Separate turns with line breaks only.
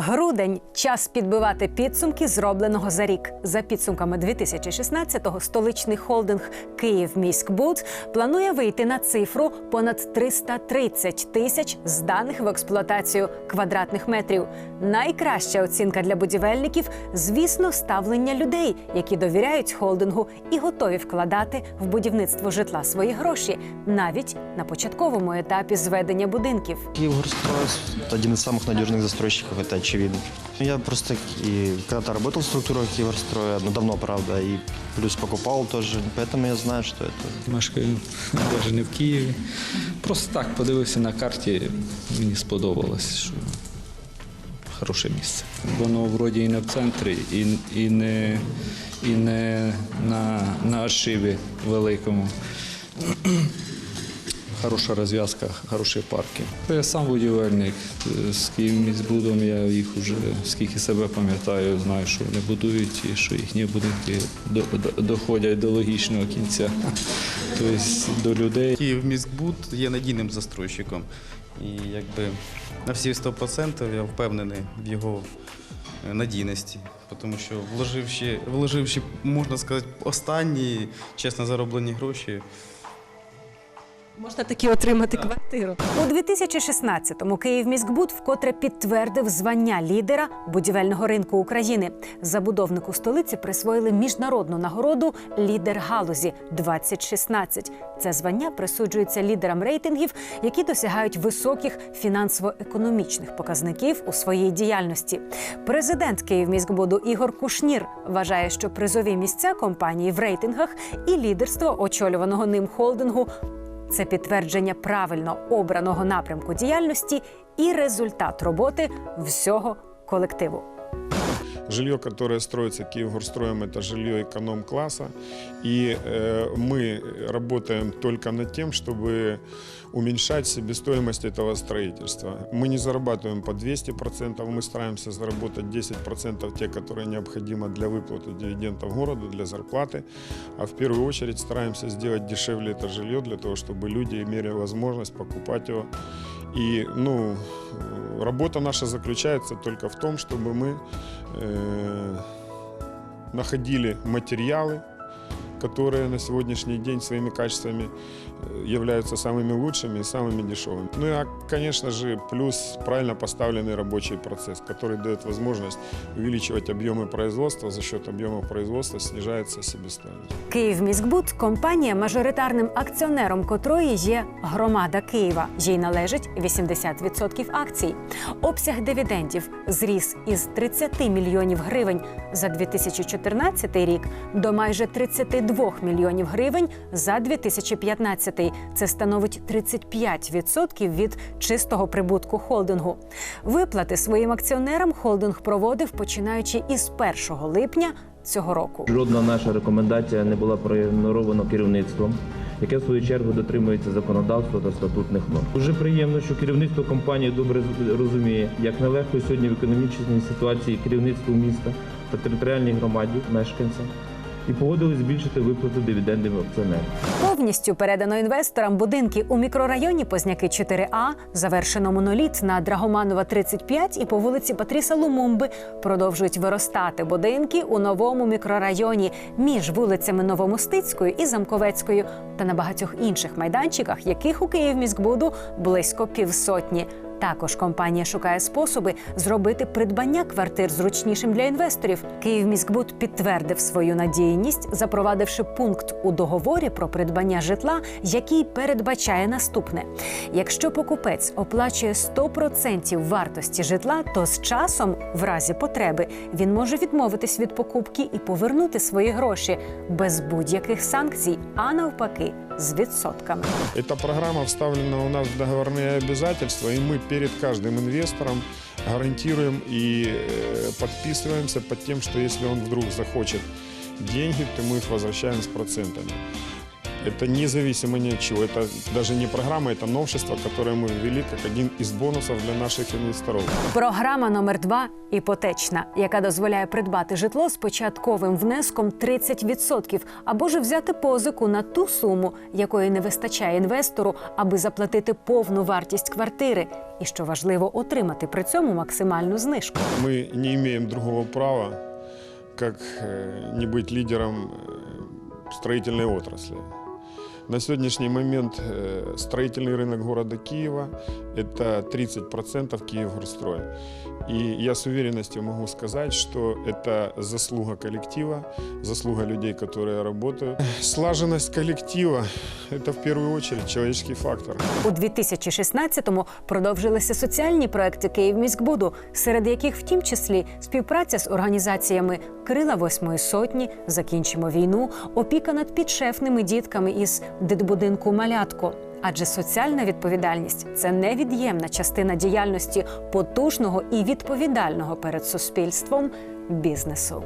Грудень час підбивати підсумки зробленого за рік. За підсумками 2016-го столичний холдинг «Київміськбуд» планує вийти на цифру понад 330 тисяч зданих в експлуатацію квадратних метрів. Найкраща оцінка для будівельників, звісно, ставлення людей, які довіряють холдингу і готові вкладати в будівництво житла свої гроші, навіть на початковому етапі зведення будинків.
Киевгорстрой – один из самых надежных застройщиков, это очевидно. Я просто и когда-то работал в структурах Киевгорстроя, но давно, правда, и плюс покупал тоже, поэтому я знаю, что это.
Мешкаю навіть не в Києві. Просто так подивився на карті, мені сподобалось, що хороше місце. Воно вроді і не в центрі, і, і не, і не на, на аршиві великому. Хороша розв'язка, хороші парки. Я сам будівельник з Київміськбудом, я їх вже скільки себе пам'ятаю, знаю, що вони будують і що їхні будинки до- до- доходять до логічного кінця. Тобто до людей.
Київміськбуд є надійним застройщиком. І якби на всі 100% я впевнений в його е, надійності. Тому що вложивши, вложивши, можна сказати, останні чесно зароблені гроші,
Можна таки отримати квартиру.
У 2016-му Київміськбуд вкотре підтвердив звання лідера будівельного ринку України. Забудовнику столиці присвоїли міжнародну нагороду Лідер галузі 2016 Це звання присуджується лідерам рейтингів, які досягають високих фінансово-економічних показників у своїй діяльності. Президент Київміськбуду Ігор Кушнір вважає, що призові місця компанії в рейтингах і лідерство очолюваного ним холдингу це підтвердження правильно обраного напрямку діяльності і результат роботи всього колективу
Жилье, которое строится Киевгорстроем, это жилье эконом-класса. И э, мы работаем только над тем, чтобы уменьшать себестоимость этого строительства. Мы не зарабатываем по 200%, мы стараемся заработать 10% те, которые необходимо для выплаты дивидендов городу, для зарплаты. А в первую очередь стараемся сделать дешевле это жилье, для того, чтобы люди имели возможность покупать его и ну, э, работа наша заключается только в том, чтобы мы э, находили материалы, которые на сегодняшний день своими качествами э, являются самыми лучшими и самыми дешевыми. Ну и, а, конечно же, плюс правильно поставленный рабочий процесс, который дает возможность увеличивать объемы производства. За счет объемов производства снижается себестоимость.
Київміськбуд компанія, мажоритарним акціонером котрої є громада Києва. Їй належить 80% акцій. Обсяг дивідендів зріс із 30 мільйонів гривень за 2014 рік до майже 32 мільйонів гривень за 2015. Це становить 35% від чистого прибутку холдингу. Виплати своїм акціонерам холдинг проводив починаючи із 1 липня цього року.
Жодна наша рекомендація не була проігнорована керівництвом, яке в свою чергу дотримується законодавства та статутних норм. Дуже приємно, що керівництво компанії добре розуміє, як нелегко сьогодні в економічній ситуації керівництву міста та територіальній громаді мешканцям і погодились збільшити виплату дивідендів акціонерам.
Повністю передано інвесторам будинки у мікрорайоні Позняки 4А, завершено моноліт на Драгоманова 35 і по вулиці Патріса Лумумби продовжують виростати будинки у новому мікрорайоні між вулицями Новомостицькою і Замковецькою та на багатьох інших майданчиках, яких у Київміськбуду близько півсотні. Також компанія шукає способи зробити придбання квартир зручнішим для інвесторів. Київміськбуд підтвердив свою надійність, запровадивши пункт у договорі про придбання житла, який передбачає наступне: якщо покупець оплачує 100% вартості житла, то з часом, в разі потреби, він може відмовитись від покупки і повернути свої гроші без будь-яких санкцій, а навпаки, з відсотками.
Эта программа вставлена у нас в договорные обязательства, и мы перед каждым инвестором гарантируем и э, подписываемся под тем, что если он вдруг захочет деньги, то мы их возвращаем с процентами. Это независимо ни от чего. Это даже не программа, это новшество, которое мы ввели как один из бонусов для наших инвесторов.
Програма номер два іпотечна, яка дозволяє придбати житло з початковим внеском 30% або ж взяти позику на ту суму, якої не вистачає інвестору, аби заплатити повну вартість квартири. І що важливо, отримати при цьому максимальну знижку.
Мы не имеем другого права, как э, не быть лидером э, строительной отрасли. На сегодняшний момент э, строительный рынок города Киева – это 30% Киевгорстрой. И я с уверенностью могу сказать, что это заслуга коллектива, заслуга людей, которые работают. Слаженность коллектива – это в первую очередь человеческий фактор.
У 2016-му продовжилися соціальні проекти Київміськбуду, серед яких, в тім числі, співпраця з організаціями Крила Восьмої сотні, Закінчимо війну, опіка над підшефними дітками із дитбудинку Малятко. Адже соціальна відповідальність це невід'ємна частина діяльності потужного і відповідального перед суспільством бізнесу.